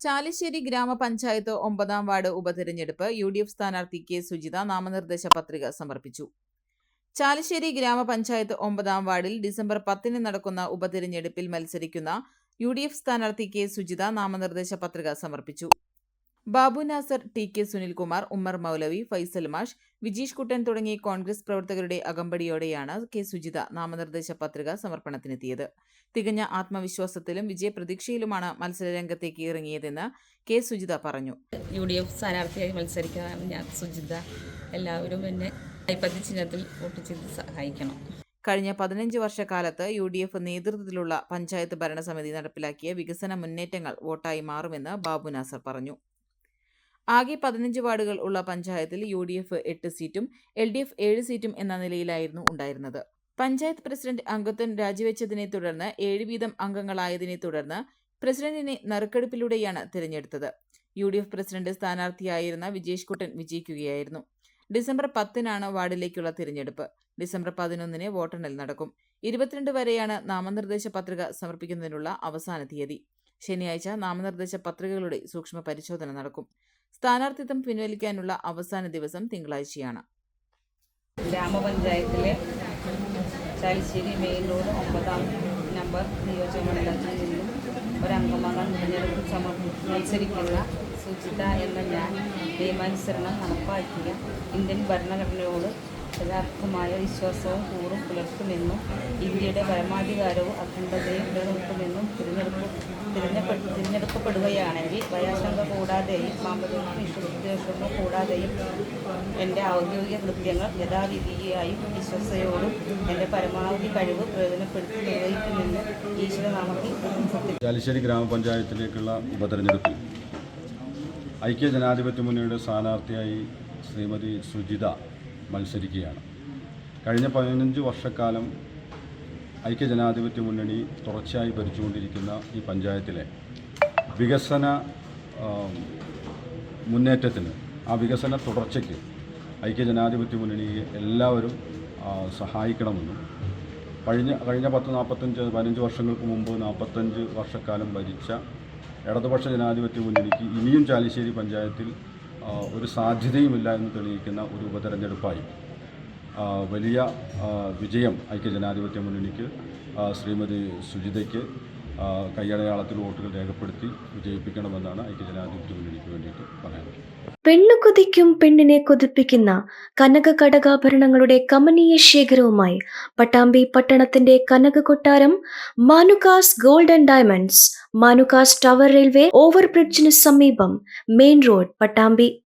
ചാലിശ്ശേരി ഗ്രാമപഞ്ചായത്ത് ഒമ്പതാം വാർഡ് ഉപതെരഞ്ഞെടുപ്പ് യു ഡി എഫ് സ്ഥാനാർത്ഥി കെ സുജിത നാമനിർദ്ദേശ പത്രിക സമർപ്പിച്ചു. ചാലിശ്ശേരി ഗ്രാമപഞ്ചായത്ത് ഒമ്പതാം വാർഡിൽ ഡിസംബർ പത്തിന് നടക്കുന്ന ഉപതെരഞ്ഞെടുപ്പിൽ മത്സരിക്കുന്ന യു ഡി എഫ് സ്ഥാനാർത്ഥി കെ സുജിത നാമനിർദ്ദേശ പത്രിക സമർപ്പിച്ചു. ബാബു നാസർ ടി കെ സുനിൽകുമാർ ഉമ്മർ മൗലവി ഫൈസൽ മാഷ് വിജീഷ് കുട്ടൻ തുടങ്ങിയ കോൺഗ്രസ് പ്രവർത്തകരുടെ അകമ്പടിയോടെയാണ് കെ സുജിത നാമനിർദ്ദേശ പത്രിക സമർപ്പണത്തിനെത്തിയത്. തികഞ്ഞ ആത്മവിശ്വാസത്തിലും വിജയപ്രതീക്ഷയിലുമാണ് മത്സരരംഗത്തേക്ക് ഇറങ്ങിയതെന്ന് കെ സുജിത പറഞ്ഞു. യു ഡി എഫ് സ്ഥാനാർത്ഥിയായി മത്സരിക്കാൻ ഞാൻ സുജിത എല്ലാവരും എന്നെ കൈപ്പത്തി ചിഹ്നത്തിൽ വോട്ട് ചെയ്ത് സഹായിക്കണം. കഴിഞ്ഞ പതിനഞ്ച് വർഷക്കാലത്ത് യു ഡി എഫ് നേതൃത്വത്തിലുള്ള പഞ്ചായത്ത് ഭരണസമിതി നടപ്പിലാക്കിയ വികസന മുന്നേറ്റങ്ങൾ വോട്ടായി മാറുമെന്ന് ബാബു നാസർ പറഞ്ഞു. ആകെ പതിനഞ്ച് വാർഡുകൾ ഉള്ള പഞ്ചായത്തിൽ യു ഡി എഫ് എട്ട് സീറ്റും എൽ ഡി എഫ് ഏഴ് സീറ്റും എന്ന നിലയിലായിരുന്നു ഉണ്ടായിരുന്നത്. പഞ്ചായത്ത് പ്രസിഡന്റ് അംഗത്വം രാജിവെച്ചതിനെ തുടർന്ന് ഏഴ് വീതം അംഗങ്ങളായതിനെ തുടർന്ന് പ്രസിഡന്റിനെ നറുക്കെടുപ്പിലൂടെയാണ് തിരഞ്ഞെടുത്തത്. യു ഡി എഫ് പ്രസിഡന്റ് സ്ഥാനാർത്ഥിയായിരുന്ന വിജേഷ് കുട്ടൻ വിജയിക്കുകയായിരുന്നു. ഡിസംബർ പത്തിനാണ് വാർഡിലേക്കുള്ള തിരഞ്ഞെടുപ്പ്. ഡിസംബർ പതിനൊന്നിന് വോട്ടെണ്ണൽ നടക്കും. ഇരുപത്തിരണ്ട് വരെയാണ് നാമനിർദ്ദേശ പത്രിക സമർപ്പിക്കുന്നതിനുള്ള അവസാന തീയതി. ശനിയാഴ്ച നാമനിർദ്ദേശ പത്രികകളുടെ സൂക്ഷ്മ പരിശോധന നടക്കും. സ്ഥാനാർത്ഥിത്വം പിൻവലിക്കാനുള്ള അവസാന ദിവസം തിങ്കളാഴ്ചയാണ്. ഗ്രാമപഞ്ചായത്തിലെ ചാലിശ്ശേരി മെയിൻ റോഡ് ഒമ്പതാം നമ്പർ നിയോജകമണ്ഡലത്തിൽ നിന്നും ഒരംഗമാകാൻ തിരഞ്ഞെടുപ്പ് സമർപ്പി മത്സരിക്കുന്ന സുചിത എന്ന ഞാൻ നിയമാനുസരണം നടപ്പാക്കിയ ഇന്ത്യൻ ഭരണഘടനയോട് യഥാർത്ഥമായ വിശ്വാസവും കൂറും പുലർത്തുമെന്നും ഇന്ത്യയുടെ പരമാധികാരവും അഖണ്ഡതയും നിലനിർത്തുമെന്നും തിരഞ്ഞെടുപ്പ് തിരഞ്ഞെടുക്കപ്പെടുകയാണെങ്കിൽ ഭയാശങ്ക കൂടാതെയും സാമ്പത്തിക വിശ്വാസങ്ങൾ കൂടാതെയും എന്റെ ഔദ്യോഗിക കൃത്യങ്ങൾ യഥാവിധിയായും വിശ്വസയോടും എന്റെ പരമാവധി കഴിവ് പ്രയോജനപ്പെടുത്തി നിർവഹിക്കുമെന്ന് ഈശ്വരനാമത്തിൽ ചാലിശ്ശേരി ഗ്രാമപഞ്ചായത്തിലേക്കുള്ള ഉപതെരഞ്ഞെടുപ്പിൽ ഐക്യ ജനാധിപത്യ മുന്നണിയുടെ സ്ഥാനാർത്ഥിയായി ശ്രീമതി സുജിത മത്സരിക്കുകയാണ്. കഴിഞ്ഞ പതിനഞ്ച് വർഷക്കാലം ഐക്യ ജനാധിപത്യ മുന്നണി തുടർച്ചയായി ഭരിച്ചുകൊണ്ടിരിക്കുന്ന ഈ പഞ്ചായത്തിലെ വികസന മുന്നേറ്റത്തിന് ആ വികസന തുടർച്ചയ്ക്ക് ഐക്യജനാധിപത്യ മുന്നണിയെ എല്ലാവരും സഹായിക്കണമെന്നും കഴിഞ്ഞ കഴിഞ്ഞ പത്ത് നാൽപ്പത്തഞ്ച് പതിനഞ്ച് വർഷങ്ങൾക്ക് മുമ്പ് നാൽപ്പത്തഞ്ച് വർഷക്കാലം ഭരിച്ച ഇടതുപക്ഷ ജനാധിപത്യ മുന്നണിക്ക് ഇനിയും ചാലിശ്ശേരി പഞ്ചായത്തിൽ ഒരു സാധ്യതയുമില്ല എന്ന് തെളിയിക്കുന്ന ഒരു ഉപതെരഞ്ഞെടുപ്പായി വലിയ വിജയം ഐക്യ ജനാധിപത്യ മുന്നണിക്ക് ശ്രീമതി സുജിതയ്ക്ക് ആ, കയ്യടയാളത്തിൽ വോട്ടുകൾ രേഖപ്പെടുത്തി വിജയിപ്പിക്കണമെന്നാണ് ഐക്യജനാധിപത്യ മുന്നണിക്ക് വേണ്ടിയിട്ട് പറയുന്നത് പെണ്ണു കൊതിക്കും പെണ്ണിനെ കൊതിപ്പിക്കുന്ന കനക കടകാഭരണങ്ങളുടെ കമനീയ ശേഖരവുമായി പട്ടാമ്പി പട്ടണത്തിന്റെ കനക കൊട്ടാരം Manukas gold and diamonds Manukas tower railway ഓവർബ്രിഡ്ജിന് സമീപം മെയിൻ റോഡ് പട്ടാമ്പി